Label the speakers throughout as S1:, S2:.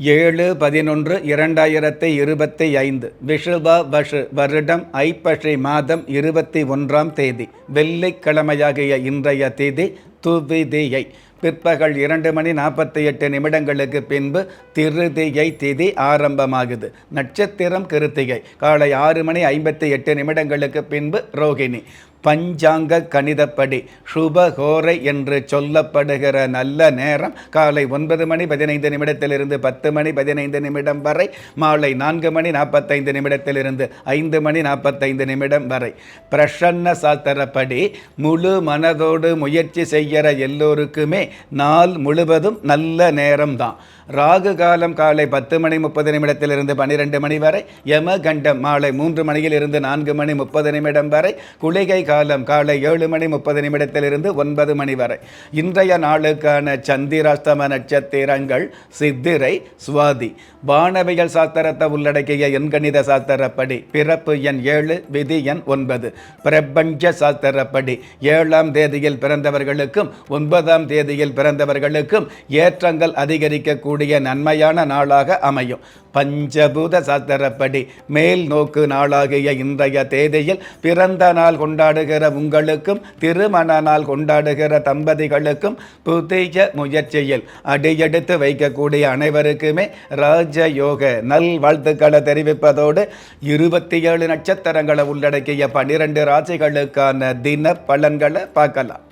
S1: ஏழு பதினொன்று இரண்டாயிரத்தி இருபத்தி ஐந்து விஷுவா வஷு வருடம் ஐப்பசி மாதம் இருபத்தி ஒன்றாம் தேதி வெள்ளிக்கிழமையாகிய இன்றைய தேதி துவிதியை பிற்பகல் இரண்டு மணி நாற்பத்தி எட்டு நிமிடங்களுக்கு பின்பு திருதியை திதி ஆரம்பமாகுது. நட்சத்திரம் கிருத்திகை. காலை ஆறு மணி ஐம்பத்தி எட்டு நிமிடங்களுக்கு பின்பு ரோகிணி. பஞ்சாங்க கணிதப்படி சுபகோரை என்று சொல்லப்படுகிற நல்ல நேரம் காலை ஒன்பது மணி பதினைந்து நிமிடத்திலிருந்து பத்து மணி பதினைந்து நிமிடம் வரை மாலை நான்கு மணி நாற்பத்தைந்து நிமிடத்திலிருந்து ஐந்து மணி நாற்பத்தைந்து நிமிடம் வரை. பிரசன்ன சாத்திரப்படி முழு மனதோடு முயற்சி செய்கிற எல்லோருக்குமே நாள் முழுவதும் நல்ல நேரம் தான் ராகு காலம் காலை பத்து மணி முப்பது நிமிடத்திலிருந்து பன்னிரெண்டு மணி வரை யம கண்டம் மாலை மூன்று மணியிலிருந்து நான்கு மணி முப்பது நிமிடம் வரை குளிகை காலம் காலை ஏழு மணி முப்பது நிமிடத்திலிருந்து ஒன்பது மணி வரை. இன்றைய நாளுக்கான சந்திராஸ்தம நட்சத்திரங்கள் சித்திரை சுவாதி. வானவியல் சாஸ்திரத்தை உள்ளடக்கிய எண்கணித சாஸ்திரப்படி பிறப்பு எண் ஏழு விதி எண் ஒன்பது. பிரபஞ்ச சாஸ்திரப்படி ஏழாம் தேதியில் பிறந்தவர்களுக்கு பிறந்தவர்களுக்கும் ஒன்பதாம் தேதியில் பிறந்தவர்களுக்கும் ஏற்றங்கள் அதிகரிக்கக்கூடிய நன்மையான நாளாக அமையும். பஞ்சபூத சாத்திரப்படி மேல் நோக்கு நாளாகிய இன்றைய தேதியில் பிறந்த நாள் கொண்டாடுகிற உங்களுக்கும் திருமண நாள் கொண்டாடுகிற தம்பதிகளுக்கும் புதிய முயற்சியில் அடியெடுத்து வைக்கக்கூடிய அனைவருக்குமே ராஜயோக நல் வாழ்த்துக்களை தெரிவிப்பதோடு இருபத்தி ஏழு நட்சத்திரங்களை உள்ளடக்கிய பன்னிரண்டு ராசிகளுக்கான தின பலன்களை பார்க்கலாம்.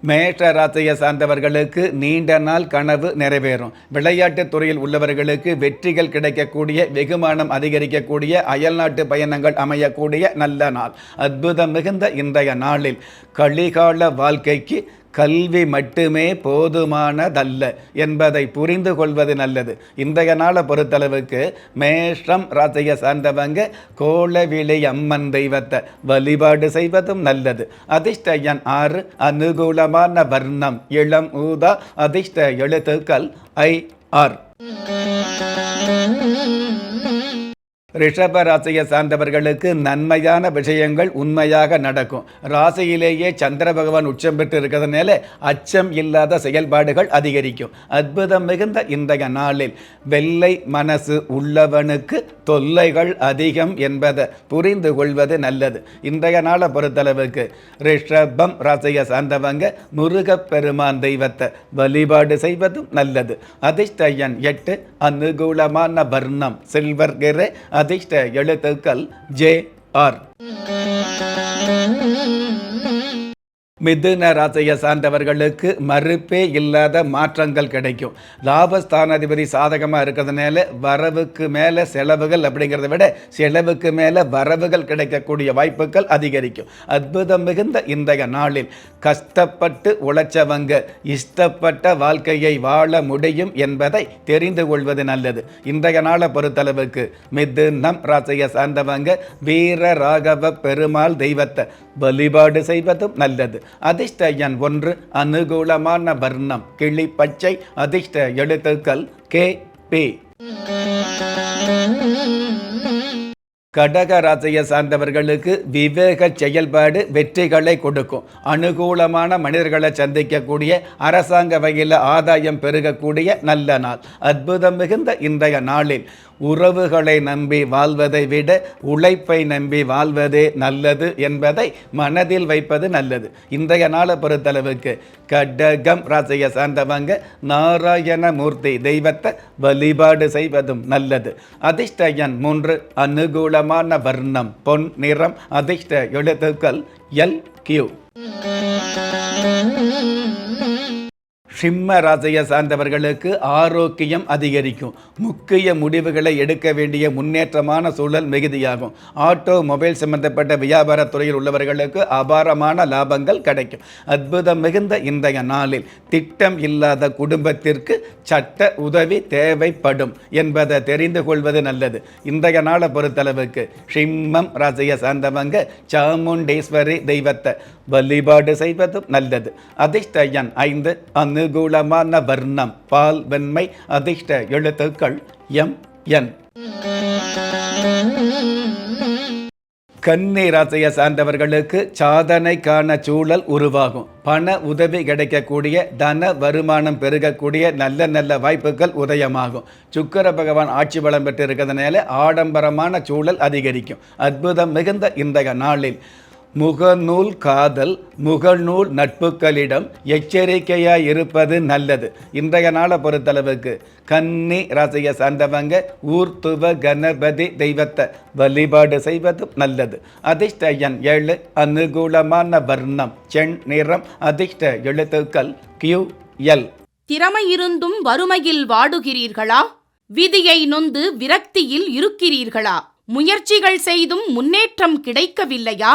S1: மேஷ ராசியை சார்ந்தவர்களுக்கு நீண்ட நாள் கனவு நிறைவேறும். விளையாட்டுத் துறையில் உள்ளவர்களுக்கு வெற்றிகள் கிடைக்கக்கூடிய வெகுமானம் அதிகரிக்கக்கூடிய அயல்நாட்டு பயணங்கள் அமையக்கூடிய நல்ல நாள். அற்புதம் மிகுந்த இன்றைய நாளில். கலிகால வாழ்க்கைக்கு கல்வி மட்டுமே போதுமானதல்ல என்பதை புரிந்து கொள்வது நல்லது. இன்றைய நாளை பொறுத்தளவுக்கு மேஷம் ராசியை சார்ந்தவங்க கோலவிளை அம்மன் தெய்வத்தை வழிபாடு செய்வதும் நல்லது. அதிர்ஷ்ட எண் ஆறு அனுகூலமான வர்ணம் இளம் ஊதா அதிர்ஷ்ட எழுத்துக்கள் ஐ ஆர். ரிஷப ராசியை சார்ந்தவர்களுக்கு நன்மையான விஷயங்கள் உண்மையாக நடக்கும். ராசியிலேயே சந்திர பகவான் உச்சம் பெற்று இருக்கிறதுனால அச்சம் இல்லாத செயல்பாடுகள் அதிகரிக்கும். அற்புதம் மிகுந்த இன்றைய நாளில் வெள்ளை மனசு உள்ளவனுக்கு தொல்லைகள் அதிகம் என்பதை புரிந்து கொள்வது நல்லது. இன்றைய நாளை பொறுத்தளவுக்கு ரிஷபம் ராசியை சார்ந்தவங்க முருகப்பெருமான் தெய்வத்தை வழிபாடு செய்வதும் நல்லது. அதிர்ஷ்டயன் எட்டு அனுகூலமான வர்ணம் சில்வர் கிரே அதிர்ஷ்ட எழுத்துக்கள் ஜே ஆர். மிதுன ராசியை சார்ந்தவர்களுக்கு மறுப்பே இல்லாத மாற்றங்கள் கிடைக்கும். லாபஸ்தானாதிபதி சாதகமாக இருக்கிறதுனால வரவுக்கு மேலே செலவுகள் அப்படிங்கிறத விட செலவுக்கு மேலே வரவுகள் கிடைக்கக்கூடிய வாய்ப்புகள் அதிகரிக்கும். அற்புதம் மிகுந்த இன்றைய நாளில் கஷ்டப்பட்டு உழைச்சவங்க இஷ்டப்பட்ட வாழ்க்கையை வாழ முடியும் என்பதை தெரிந்து கொள்வது நல்லது. இன்றைய நாளை பொறுத்தளவுக்கு மிதுனம் ராசியை சார்ந்தவங்க வீர ராகவ பெருமாள் தெய்வத்தை வழிபாடு செய்வதும் நல்லது. அதிர்ஷ்ட எண் ஒன்று அனுகூலமான வர்ணம் கிளி பச்சை அதிர்ஷ்ட எழுத்துக்கள் கே பி. கடக ராசியை சார்ந்தவர்களுக்கு விவேக செயல்பாடு வெற்றிகளை கொடுக்கும். அனுகூலமான மனிதர்களை சந்திக்கக்கூடிய அரசாங்க வகையில் ஆதாயம் பெருகக்கூடிய நல்ல நாள். அற்புதம் மிகுந்த இன்றைய நாளில். உறவுகளை நம்பி வாழ்வதை விட உழைப்பை நம்பி வாழ்வதே நல்லது என்பதை மனதில் வைப்பது நல்லது. இன்றைய நாளை பொறுத்தளவுக்கு கடகம் ராசியை சார்ந்தவங்க நாராயணமூர்த்தி தெய்வத்தை வழிபாடு செய்வதும் நல்லது. அதிர்ஷ்ட எண் மூன்று அனுகூலமான வர்ணம் பொன் நிறம் அதிர்ஷ்ட எழுத்துக்கள் எல் கியூ சிம்ம ராசியை சார்ந்தவர்களுக்கு ஆரோக்கியம் அதிகரிக்கும். முக்கிய முடிவுகளை எடுக்க வேண்டிய முன்னேற்றமான சூழல் மிகுதியாகும். ஆட்டோ மொபைல் சம்பந்தப்பட்ட வியாபாரத் துறையில் உள்ளவர்களுக்கு அபாரமான லாபங்கள் கிடைக்கும். அற்புதம் மிகுந்த இன்றைய நாளில் திட்டம் இல்லாத குடும்பத்திற்கு சட்ட உதவி தேவைப்படும் என்பதை தெரிந்து கொள்வது நல்லது. இன்றைய நாளை பொறுத்தளவுக்கு சிம்மம் ராசியை சார்ந்தவங்க சாமுண்டேஸ்வரி தெய்வத்தை வழிபாடு செய்வதும் நல்லது. அதிர்ஷ்ட எண் ஐந்து அனுகூலமான வர்ணம் பால் வெண்மை அதிர்ஷ்ட எழுத்துக்கள் எம் என். கன்னி ராசியை சார்ந்தவர்களுக்கு சாதனைக்கான சூழல் உருவாகும். பண உதவி கிடைக்கக்கூடிய தன வருமானம் பெருகக்கூடிய நல்ல நல்ல வாய்ப்புகள் உதயமாகும். சுக்கர பகவான் ஆட்சி பலம் பெற்று இருக்கிறதுனால ஆடம்பரமான சூழல் அதிகரிக்கும். அற்புதம் மிகுந்த இன்றைய நாளில். முகநூல் காதல் முகநூல் நட்புகளிடம் எச்சரிக்கையாக இருப்பது நல்லது. இன்றைய நாளை பொறுத்தளவுக்கு கன்னி ராசியை சார்ந்தவங்க ஊர்த்துவ கணபதி தெய்வத்தை வழிபாடு செய்வதும் நல்லது. அதிர்ஷ்ட எண் ஏழு அனுகூலமான வர்ணம் செண் நிறம் அதிர்ஷ்ட எழுத்துக்கள் கியூ எல்.
S2: திறமை இருந்தும் வறுமையில் வாடுகிறீர்களா? விதியை நொந்து விரக்தியில் இருக்கிறீர்களா? முயற்சிகள் செய்தும் முன்னேற்றம் கிடைக்கவில்லையா?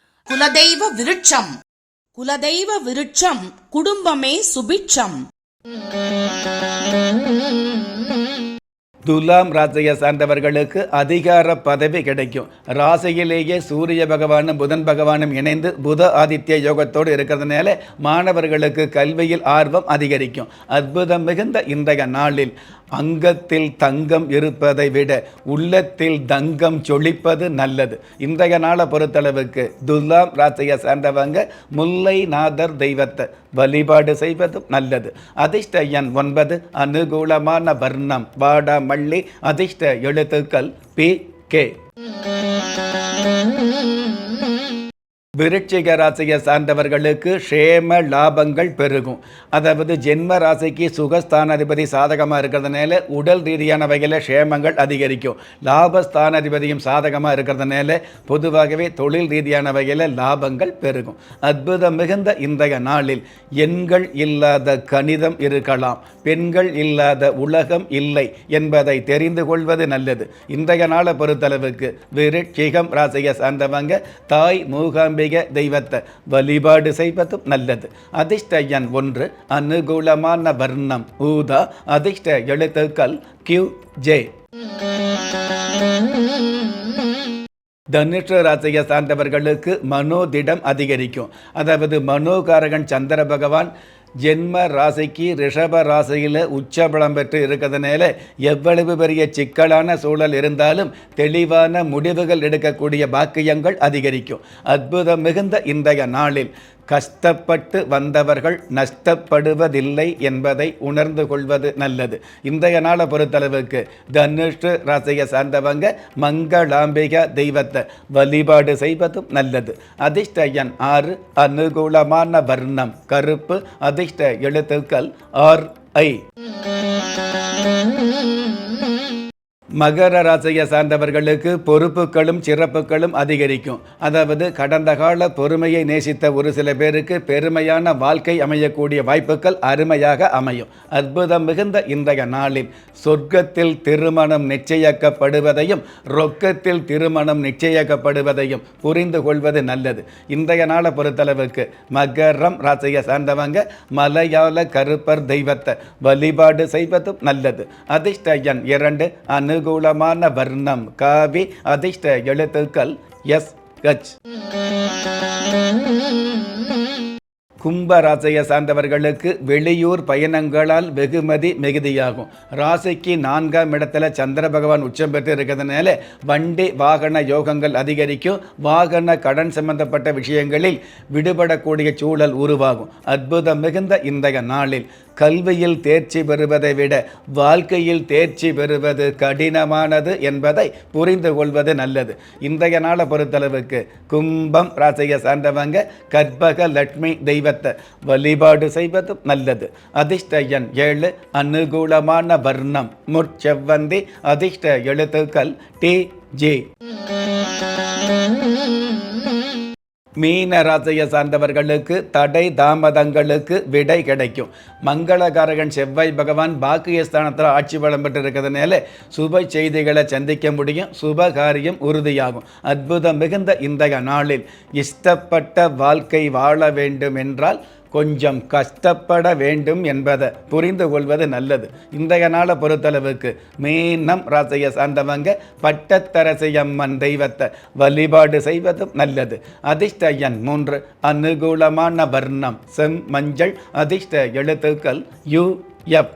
S2: குலதெய்வ விருட்சம். குலதெய்வ விருட்சம் குடும்பமே சுபிட்சம்.
S1: துலாம் ராசியை சார்ந்தவர்களுக்கு அதிகார பதவி கிடைக்கும். ராசியிலேயே சூரிய பகவானும் புதன் பகவானும் இணைந்து புத ஆதித்ய யோகத்தோடு இருக்கிறதுனால மாணவர்களுக்கு கல்வியில் ஆர்வம் அதிகரிக்கும். அற்புதம் மிகுந்த இன்றைய நாளில். அங்கத்தில் தங்கம் இருப்பதை விட உள்ளத்தில் தங்கம் சொலிப்பது நல்லது. இன்றைய நாளை பொறுத்தளவுக்கு துலாம் ராசியை சார்ந்தவங்க முல்லைநாதர் தெய்வத்தை வழிபாடு செய்வதும் நல்லது. அதிர்ஷ்ட எண் ஒன்பது அனுகூலமான வர்ணம் வாடா மல்லி அதிர்ஷ்ட எழுத்துக்கள் பி கே. விருட்சிக ராசியை சார்ந்தவர்களுக்கு ஷேம லாபங்கள் பெருகும். அதாவது ஜென்ம ராசிக்கு சுகஸ்தானாதிபதி சாதகமாக இருக்கிறதுனால உடல் ரீதியான வகையில் ஷேமங்கள் அதிகரிக்கும். லாபஸ்தானாதிபதியும் சாதகமாக இருக்கிறதுனால பொதுவாகவே தொழில் ரீதியான வகையில் லாபங்கள் பெருகும். அற்புதம் மிகுந்த இன்றைய நாளில் எண்கள் இல்லாத கணிதம் இருக்கலாம். பெண்கள் இல்லாத உலகம் இல்லை என்பதை தெரிந்து கொள்வது நல்லது. இன்றைய நாளை பொறுத்தளவுக்கு விருட்சிகம் ராசியை சார்ந்தவங்க தாய் மூகாம்பிகை தெய்வத்தை வழிபாடு செய்வதும் நல்லது. அதிர்ஷ்ட எண் ஒன்று அனுகூலமான வர்ணம். ஊதா அதிர்ஷ்ட எழுத்துக்கள் கியூ ஜே தனுஷ ராசியை சார்ந்தவர்களுக்கு மனோதிடம் அதிகரிக்கும். அதாவது மனோகாரகன் சந்திர பகவான் ஜென்ம ராசிக்கு ரிஷப ராசியில் உச்சபலம் பெற்று இருக்கிறதுனால எவ்வளவு பெரிய சிக்கலான சூழல் இருந்தாலும் தெளிவான முடிவுகள் எடுக்கக்கூடிய பாக்கியங்கள் அதிகரிக்கும். அற்புதம் மிகுந்த இன்றைய நாளில். கஷ்டப்பட்டு வந்தவர்கள் நஷ்டப்படுவதில்லை என்பதை உணர்ந்து கொள்வது நல்லது. இன்றைய நாளை பொறுத்தளவுக்கு தனுஷ் ராசியை சார்ந்தவங்க மங்களாம்பிகா தெய்வத்தை வழிபாடு செய்வதும் நல்லது. அதிர்ஷ்ட எண் ஆறு அனுகூலமான வர்ணம் கருப்பு. அதிர்ஷ்ட எழுத்துக்கள் ஆர் ஐ. மகர ராசியை சார்ந்தவர்களுக்கு பொறுப்புகளும் சிறப்புகளும் அதிகரிக்கும். அதாவது கடந்த கால பொறுமையை நேசித்த ஒரு சில பேருக்கு பெருமையான வாழ்க்கை அமையக்கூடிய வாய்ப்புகள் அருமையாக அமையும். அற்புதம் மிகுந்த இன்றைய நாளில் சொர்க்கத்தில் திருமணம் நிச்சயிக்கப்படுவதையும் ரொக்கத்தில் திருமணம் நிச்சயிக்கப்படுவதையும் புரிந்து கொள்வது நல்லது. இன்றைய நாளை பொறுத்தளவுக்கு மகரம் ராசியை சார்ந்தவங்க மலையாள கருப்பர் தெய்வத்தை வழிபாடு செய்வதும் நல்லது. அதிர்ஷ்ட எண் இரண்டு அனுகூலமான வர்ணம் காவி அதிர்ஷ்ட எழுத்துக்கள் எஸ் ஹச் கும்ப ராசியை சார்ந்தவர்களுக்கு வெளியூர் பயணங்களால் வெகுமதி மிகுதியாகும். ராசிக்கு நான்காம் இடத்துல சந்திர பகவான் உச்சம் பெற்று இருக்கிறதுனால வண்டி வாகன யோகங்கள் அதிகரிக்கும். வாகன கடன் சம்பந்தப்பட்ட விஷயங்களில் விடுபடக்கூடிய சூழல் உருவாகும். அற்புதம் மிகுந்த இன்றைய நாளில் கல்வியில் தேர்ச்சி பெறுவதை விட வாழ்க்கையில் தேர்ச்சி பெறுவது கடினமானது என்பதை புரிந்து கொள்வது நல்லது. இன்றைய நாளை பொறுத்தளவுக்கு கும்பம் ராசியை சார்ந்தவங்க கற்பக லட்சுமி தெய்வ தெய்வத்தை வழிபாடு செய்வதும் நல்லது. அதிர்ஷ்ட எண் ஏழு அனுகூலமான வர்ணம். முற்செவ்வந்தி அதிர்ஷ்ட எழுத்துக்கள் டி ஜே. மீன ராசியை சார்ந்தவர்களுக்கு தடை தாமதங்களுக்கு விடை கிடைக்கும். மங்களகாரகன் செவ்வாய் பகவான் பாக்கியஸ்தானத்தில் ஆட்சி பலம் பெற்று இருக்கிறதுனால சுப செய்திகளை சந்திக்க முடியும். சுப காரியம் உறுதியாகும். அற்புதம் மிகுந்த இன்றைய நாளில் இஷ்டப்பட்ட வாழ்க்கை வாழ வேண்டும் என்றால் கொஞ்சம் கஷ்டப்பட வேண்டும் என்பதை புரிந்து கொள்வது நல்லது. இன்றைய நாளை பொறுத்தளவுக்கு மீனம் ராசியை சார்ந்தவங்க பட்டத்தரசியம்மன் தெய்வத்தை வழிபாடு செய்வதும் நல்லது. அதிர்ஷ்ட எண் மூன்று அனுகூலமான வர்ணம் செம் மஞ்சள் அதிர்ஷ்ட எழுத்துக்கள் யு எப்.